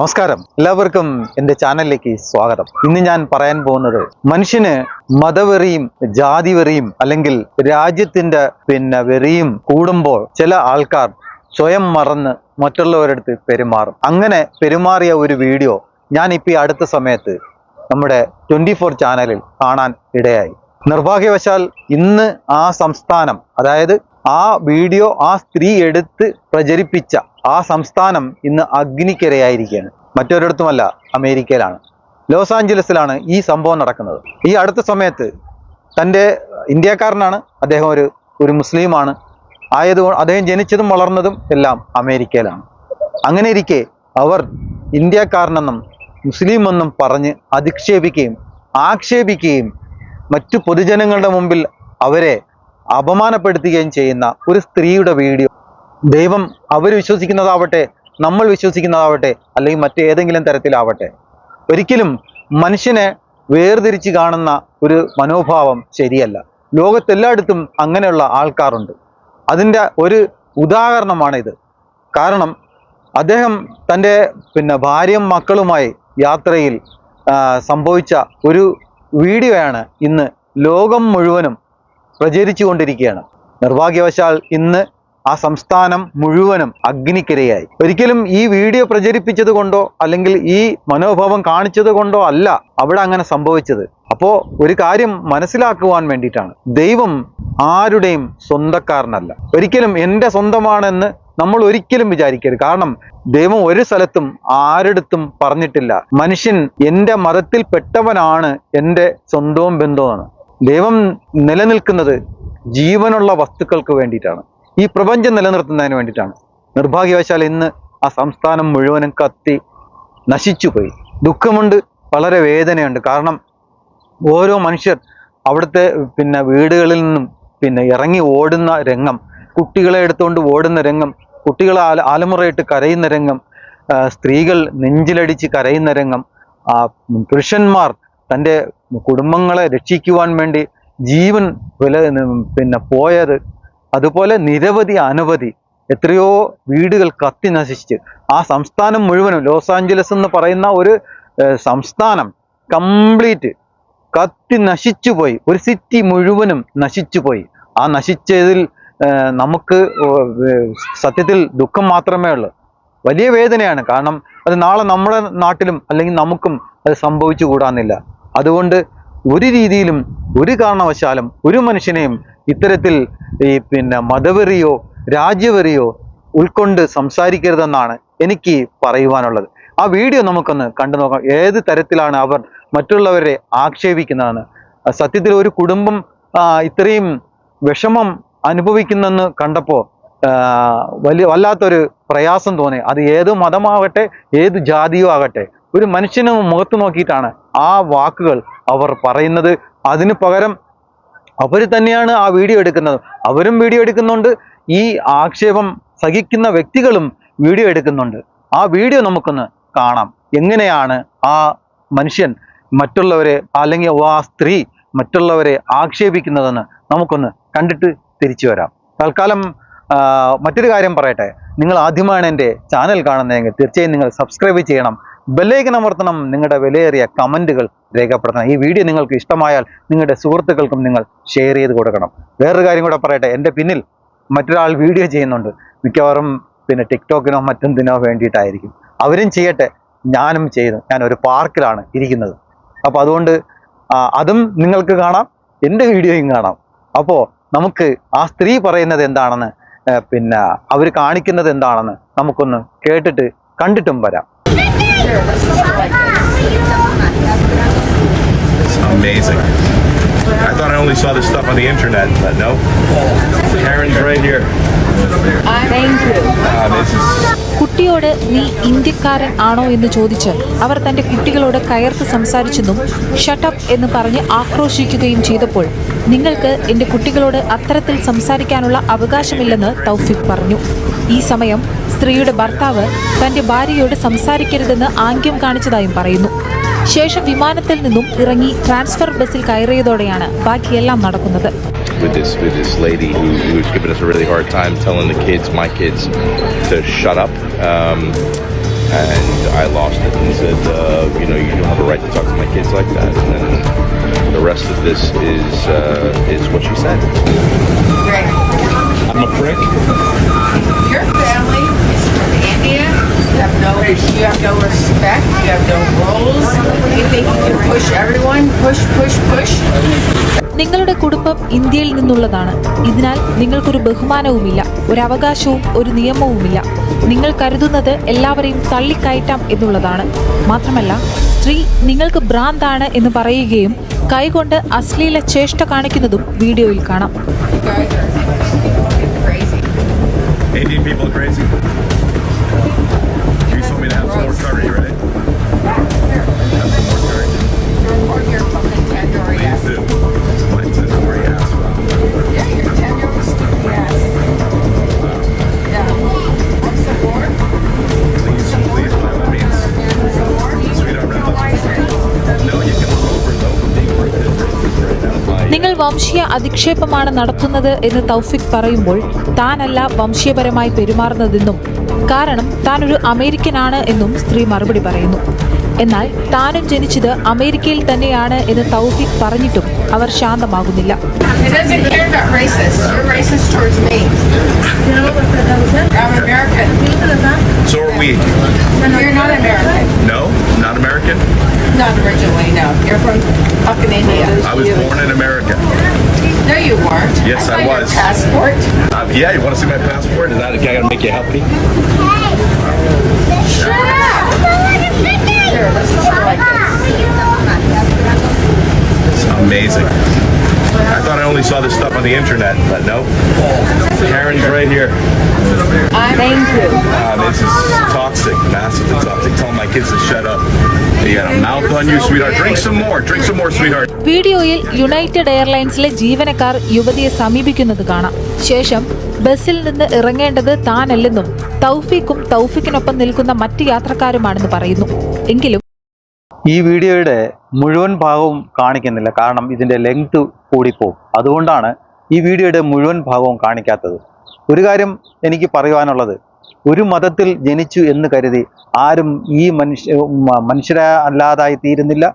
നമസ്കാരം. എല്ലാവർക്കും എന്റെ ചാനലിലേക്ക് സ്വാഗതം. ഇന്ന് ഞാൻ പറയാൻ പോകുന്നത് മനുഷ്യന് മതവെറിയും ജാതി വെറിയും അല്ലെങ്കിൽ രാജ്യത്തിന്റെ പിന്നെ വെറിയും കൂടുമ്പോൾ ചില ആൾക്കാർ സ്വയം മറന്ന് മറ്റുള്ളവരടുത്ത് പെരുമാറും. അങ്ങനെ പെരുമാറിയ ഒരു വീഡിയോ ഞാൻ ഇപ്പോൾ ഈ അടുത്ത സമയത്ത് നമ്മുടെ ട്വന്റി ഫോർ ചാനലിൽ കാണാൻ ഇടയായി. നിർഭാഗ്യവശാൽ ഇന്ന് ആ സംസ്ഥാനം അതായത് ആ വീഡിയോ ആ സ്ത്രീ എടുത്ത് പ്രചരിപ്പിച്ച ആ സംസ്ഥാനം ഇന്ന് അഗ്നിക്കിരയായിരിക്കുകയാണ്. മറ്റൊരിടത്തുമല്ല അമേരിക്കയിലാണ്. ലോസ് ആഞ്ചലസിലാണ് ഈ സംഭവം നടക്കുന്നത്. ഈ അടുത്ത സമയത്ത് തന്റെ ഇന്ത്യക്കാരനാണ്. അദ്ദേഹം ഒരു ഒരു മുസ്ലിമാണ്. ആയത് അദ്ദേഹം ജനിച്ചതും വളർന്നതും എല്ലാം അമേരിക്കയിലാണ്. അങ്ങനെ ഇരിക്കെ അവർ ഇന്ത്യക്കാരനെന്നും മുസ്ലിം എന്നും പറഞ്ഞ് അധിക്ഷേപിക്കുകയും ആക്ഷേപിക്കുകയും മറ്റു പൊതുജനങ്ങളുടെ മുമ്പിൽ അവരെ അപമാനപ്പെടുത്തുകയും ചെയ്യുന്ന ഒരു സ്ത്രീയുടെ വീഡിയോ. ദൈവം അവർ വിശ്വസിക്കുന്നതാവട്ടെ നമ്മൾ വിശ്വസിക്കുന്നതാവട്ടെ അല്ലെങ്കിൽ മറ്റേതെങ്കിലും തരത്തിലാവട്ടെ. ഒരിക്കലും മനുഷ്യനെ വേർതിരിച്ച് കാണുന്ന ഒരു മനോഭാവം ശരിയല്ല. ലോകത്തെല്ലായിടത്തും അങ്ങനെയുള്ള ആൾക്കാരുണ്ട്. അതിന്റെ ഒരു ഉദാഹരണമാണിത്. കാരണം അദ്ദേഹം തന്റെ പിന്നെ ഭാര്യയും മക്കളുമായി യാത്രയിൽ സംഭവിച്ച ഒരു വീഡിയോയാണ് ഇന്ന് ലോകം മുഴുവനും പ്രചരിച്ചു കൊണ്ടിരിക്കുകയാണ് നിർഭാഗ്യവശാൽ ഇന്ന് ആ സംസ്ഥാനം മുഴുവനും അഗ്നിക്കിരയായി. ഒരിക്കലും ഈ വീഡിയോ പ്രചരിപ്പിച്ചത് കൊണ്ടോ അല്ലെങ്കിൽ ഈ മനോഭാവം കാണിച്ചത് കൊണ്ടോ അല്ല അവിടെ അങ്ങനെ സംഭവിച്ചത്. അപ്പോൾ ഒരു കാര്യം മനസ്സിലാക്കുവാൻ വേണ്ടിയിട്ടാണ്. ദൈവം ആരുടെയും സ്വന്തക്കാരനല്ല. ഒരിക്കലും എന്റെ സ്വന്തമാണെന്ന് നമ്മൾ ഒരിക്കലും വിചാരിക്കരുത്. കാരണം ദൈവം ഒരു സ്ഥലത്തും ആരെടുത്തും പറഞ്ഞിട്ടില്ല. മനുഷ്യൻ എന്റെ മതത്തിൽപ്പെട്ടവനാണ് എന്റെ സ്വന്തവും ബന്ധവുമാണ്. ദൈവം നിലനിൽക്കുന്നത് ജീവനുള്ള വസ്തുക്കൾക്ക് വേണ്ടിയിട്ടാണ്. ഈ പ്രപഞ്ചം നിലനിർത്തുന്നതിന് വേണ്ടിയിട്ടാണ്. നിർഭാഗ്യവശാൽ ഇന്ന് ആ സംസ്ഥാനം മുഴുവനും കത്തി നശിച്ചുപോയി. ദുഃഖമുണ്ട് വളരെ വേദനയുണ്ട്. കാരണം ഓരോ മനുഷ്യർ അവിടുത്തെ പിന്നെ വീടുകളിൽ നിന്നും പിന്നെ ഇറങ്ങി ഓടുന്ന രംഗം കുട്ടികളെ എടുത്തുകൊണ്ട് ഓടുന്ന രംഗം കുട്ടികളെ ആല ആലമുറയിട്ട് കരയുന്ന രംഗം സ്ത്രീകൾ നെഞ്ചിലടിച്ച് കരയുന്ന രംഗം പുരുഷന്മാർ തന്റെ കുടുംബങ്ങളെ രക്ഷിക്കുവാൻ വേണ്ടി ജീവൻ വില പിന്നെ പോയത്. അതുപോലെ നിരവധി അനവധി എത്രയോ വീടുകൾ കത്തി നശിച്ച്. ആ സംസ്ഥാനം മുഴുവനും ലോസ് ആഞ്ചലസ് എന്ന് പറയുന്ന ഒരു സംസ്ഥാനം കംപ്ലീറ്റ് കത്തി നശിച്ചു പോയി. ഒരു സിറ്റി മുഴുവനും നശിച്ചു പോയി. ആ നശിച്ചതിൽ നമുക്ക് സത്യത്തിൽ ദുഃഖം മാത്രമേ ഉള്ളൂ. വലിയ വേദനയാണ്. കാരണം അത് നാളെ നമ്മുടെ നാട്ടിലും അല്ലെങ്കിൽ നമുക്കും അത് സംഭവിച്ചു കൂടാന്നില്ല. അതുകൊണ്ട് ഒരു രീതിയിലും ഒരു കാരണവശാലും ഒരു മനുഷ്യനെയും ഇത്തരത്തിൽ ഈ പിന്നെ മതവെറിയോ രാജ്യവെറിയോ ഉൾക്കൊണ്ട് സംസാരിക്കരുതെന്നാണ് എനിക്ക് പറയുവാനുള്ളത്. ആ വീഡിയോ നമുക്കൊന്ന് കണ്ടു നോക്കാം. ഏത് തരത്തിലാണ് അവർ മറ്റുള്ളവരെ ആക്ഷേപിക്കുന്നതെന്ന്. സത്യത്തിൽ ഒരു കുടുംബം ഇത്രയും വിഷമം അനുഭവിക്കുന്നെന്ന് കണ്ടപ്പോൾ വലിയ വല്ലാത്തൊരു പ്രയാസം തോന്നി. അത് ഏത് മതമാകട്ടെ ഏത് ജാതിയോ ആകട്ടെ ഒരു മനുഷ്യന് മുഖത്ത് നോക്കിയിട്ടാണ് ആ വാക്കുകൾ അവർ പറയുന്നത്. അതിന് പകരം അവർ തന്നെയാണ് ആ വീഡിയോ എടുക്കുന്നത്. അവരും വീഡിയോ എടുക്കുന്നുണ്ട്. ഈ ആക്ഷേപം സഹിക്കുന്ന വ്യക്തികളും വീഡിയോ എടുക്കുന്നുണ്ട്. ആ വീഡിയോ നമുക്കൊന്ന് കാണാം. എങ്ങനെയാണ് ആ മനുഷ്യൻ മറ്റുള്ളവരെ അല്ലെങ്കിൽ ആ സ്ത്രീ മറ്റുള്ളവരെ ആക്ഷേപിക്കുന്നതെന്ന് നമുക്കൊന്ന് കണ്ടിട്ട് തിരിച്ചു വരാം. തൽക്കാലം മറ്റൊരു കാര്യം പറയട്ടെ. നിങ്ങൾ ആദ്യമാണ് എന്റെ ചാനൽ കാണുന്നതെങ്കിൽ തീർച്ചയായും നിങ്ങൾ സബ്സ്ക്രൈബ് ചെയ്യണം. ബെല്ലൈക്കൻ അമർത്തണം. നിങ്ങളുടെ വിലയേറിയ കമന്റുകൾ രേഖപ്പെടുത്തണം. ഈ വീഡിയോ നിങ്ങൾക്ക് ഇഷ്ടമായാൽ നിങ്ങളുടെ സുഹൃത്തുക്കൾക്കും നിങ്ങൾ ഷെയർ ചെയ്ത് കൊടുക്കണം. വേറൊരു കാര്യം കൂടെ പറയട്ടെ. എന്റെ പിന്നിൽ മറ്റൊരാൾ വീഡിയോ ചെയ്യുന്നുണ്ട്. മിക്കവാറും പിന്നെ ടിക്ടോക്കിനോ മറ്റെന്തിനോ വേണ്ടിയിട്ടായിരിക്കും. അവരും ചെയ്യട്ടെ. ഞാനും ചെയ്തു. ഞാൻ ഒരു പാർക്കിലാണ് ഇരിക്കുന്നത്. അപ്പോൾ അതുകൊണ്ട് അതും നിങ്ങൾക്ക് കാണാം. എന്റെ വീഡിയോയും കാണാം. അപ്പോൾ നമുക്ക് ആ സ്ത്രീ പറയുന്നത് എന്താണെന്ന് പിന്നെ അവർ കാണിക്കുന്നത് എന്താണെന്ന് നമുക്കൊന്ന് കേട്ടിട്ട് കണ്ടിട്ടും വരാം. It's amazing. Saw this stuff on the internet, but no. Karen's right here. Ah, this is കുട്ടിയോട് നീ ഇന്ത്യക്കാരൻ ആണോ എന്ന് ചോദിച്ച് അവർ തന്റെ കുട്ടികളോട് കയർത്ത് സംസാരിച്ചെന്നും ഷട്ടപ്പ് എന്ന് പറഞ്ഞ് ആക്രോശിക്കുകയും ചെയ്തപ്പോൾ നിങ്ങൾക്ക് എന്റെ കുട്ടികളോട് അത്തരത്തിൽ സംസാരിക്കാനുള്ള അവകാശമില്ലെന്ന് തൗഫിക് പറഞ്ഞു ഈ സമയം സ്ത്രീയുടെ ഭർത്താവ് തന്റെ ഭാര്യയോട് സംസാരിക്കരുതെന്ന് ആംഗ്യം കാണിച്ചതായും പറയുന്നു ശേഷം വിമാനത്തിൽ നിന്നും ഇറങ്ങി ട്രാൻസ്ഫർ ബസ്സിൽ കയറിയതോടെയാണ് ബാക്കിയെല്ലാം നടക്കുന്നത് with this with this lady who, who was giving us a really hard time, telling the kids, my kids, to shut up. Um, and I lost it and said, uh, you know, you don't have a right to talk to my kids like that. And then the rest of this is uh, is what she said. Greg, I'm a prick. your family no, you have no respect. You have no rules. You think you can push everyone? Push, push, push. നിങ്ങളുടെ കുടുംബം ഇന്ത്യയിൽ നിന്നുള്ളതാണ് ഇതിനാൽ നിങ്ങൾക്കൊരു ബഹുമാനവുമില്ല ഒരു അവകാശവും ഒരു നിയമവുമില്ല നിങ്ങൾ കരുതുന്നത് എല്ലാവരെയും തള്ളിക്കയറ്റാം എന്നുള്ളതാണ് മാത്രമല്ല സ്ത്രീ നിങ്ങൾക്ക് ഭ്രാന്താണ് എന്ന് പറയുകയും കൈകൊണ്ട് അശ്ലീല ചേഷ്ട കാണിക്കുന്നതും വീഡിയോയിൽ കാണാം You guys are crazy. Indian people are crazy. You നിങ്ങൾ വംശീയ അധിക്ഷേപമാണ് നടത്തുന്നത് എന്ന് തൗഫിക് പറയുമ്പോൾ താനല്ല വംശീയപരമായി പെരുമാറുന്നതെന്നും കാരണം താൻ ഒരു അമേരിക്കനാണ് എന്നും സ്ത്രീ മറുപടി പറയുന്നു. എന്നാൽ താനും ജനിച്ചത് അമേരിക്കയിൽ തന്നെയാണ് എന്ന് തൗഫീഖ് പറഞ്ഞിട്ടും അവർ ശാന്തമാകുന്നില്ല. No, you weren't. Yes, saw I your was. passport. Uh, yeah, you want to see my passport? Is that okay? I gotta make you happy. Shut up! Here, let's just go like this. It's amazing. I thought I only saw this stuff on the internet, but no. Karen's right here. I'm Thank you. Uh, this is toxic, massively toxic. Tell my kids to shut up. You got a mouth on you, sweetheart. Drink some more. Drink some more, sweetheart. വീഡിയോയിൽ United എയർലൈൻസിലെ ജീവനക്കാർ യുവതിയെ സമീപിക്കുന്നത് കാണാം ശേഷം ബസ്സിൽ നിന്ന് ഇറങ്ങേണ്ടത് താനല്ലെന്നും തൗഫീഖും തൗഫീഖിനൊപ്പം നിൽക്കുന്ന മറ്റ് യാത്രക്കാരുമാണെന്ന് പറയുന്നു എങ്കിലും ഈ വീഡിയോയുടെ മുഴുവൻ ഭാഗവും കാണിക്കുന്നില്ല കാരണം ഇതിന്റെ ലെങ്ത് കൂടിപ്പോവും അതുകൊണ്ടാണ് ഈ വീഡിയോയുടെ മുഴുവൻ ഭാഗവും കാണിക്കാത്തത് ഒരു കാര്യം എനിക്ക് പറയുവാനുള്ളത് ഒരു മതത്തിൽ ജനിച്ചു എന്ന് കരുതി ആരും ഈ മനുഷ്യ മനുഷ്യരെ അല്ലാതായി തീരുന്നില്ല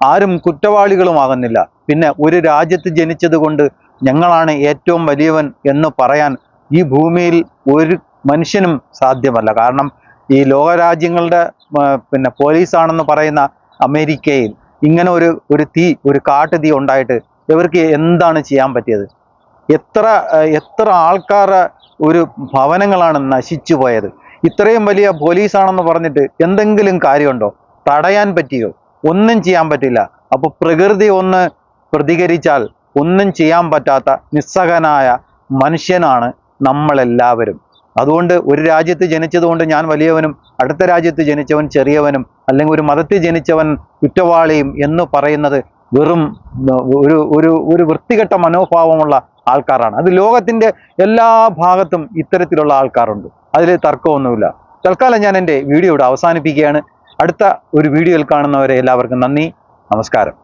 ആരും കുറ്റവാളികളുമാകുന്നില്ല പിന്നെ ഒരു രാജ്യത്ത് ജനിച്ചതുകൊണ്ട് ഞങ്ങളാണ് ഏറ്റവും വലിയവൻ എന്ന് പറയാൻ ഈ ഭൂമിയിൽ ഒരു മനുഷ്യനും സാധ്യമല്ല. കാരണം ഈ ലോകരാജ്യങ്ങളുടെ പിന്നെ പോലീസാണെന്ന് പറയുന്ന അമേരിക്കയിൽ ഇങ്ങനെ ഒരു ഒരു തീ ഒരു കാട്ടു തീ ഉണ്ടായിട്ട് ഇവർക്ക് എന്താണ് ചെയ്യാൻ പറ്റിയത്? എത്ര എത്ര ആൾക്കാരുടെ ഒരു ഭവനങ്ങളാണ് നശിച്ചു പോയത്. ഇത്രയും വലിയ പോലീസാണെന്ന് പറഞ്ഞിട്ട് എന്തെങ്കിലും കാര്യമുണ്ടോ? തടയാൻ പറ്റിയോ? ഒന്നും ചെയ്യാൻ പറ്റില്ല. അപ്പോൾ പ്രകൃതി ഒന്ന് പ്രതികരിച്ചാൽ ഒന്നും ചെയ്യാൻ പറ്റാത്ത നിസ്സഹനായ മനുഷ്യനാണ് നമ്മളെല്ലാവരും. അതുകൊണ്ട് ഒരു രാജ്യത്ത് ജനിച്ചതുകൊണ്ട് ഞാൻ വലിയവനും അടുത്ത രാജ്യത്ത് ജനിച്ചവൻ ചെറിയവനും അല്ലെങ്കിൽ ഒരു മതത്തിൽ ജനിച്ചവൻ കുറ്റവാളിയും എന്ന് പറയുന്നത് വെറും ഒരു ഒരു ഒരു വൃത്തികെട്ട മനോഭാവമുള്ള ആൾക്കാരാണ്. അത് ലോകത്തിന്റെ എല്ലാ ഭാഗത്തും ഇത്തരത്തിലുള്ള ആൾക്കാരുണ്ട്. അതിൽ തർക്കമൊന്നുമില്ല. തൽക്കാലം ഞാൻ എന്റെ വീഡിയോ ഇവിടെ അവസാനിപ്പിക്കുകയാണ്. അടുത്ത ഒരു വീഡിയോയിൽ കാണുന്നവരെ എല്ലാവർക്കും നന്ദി. നമസ്കാരം.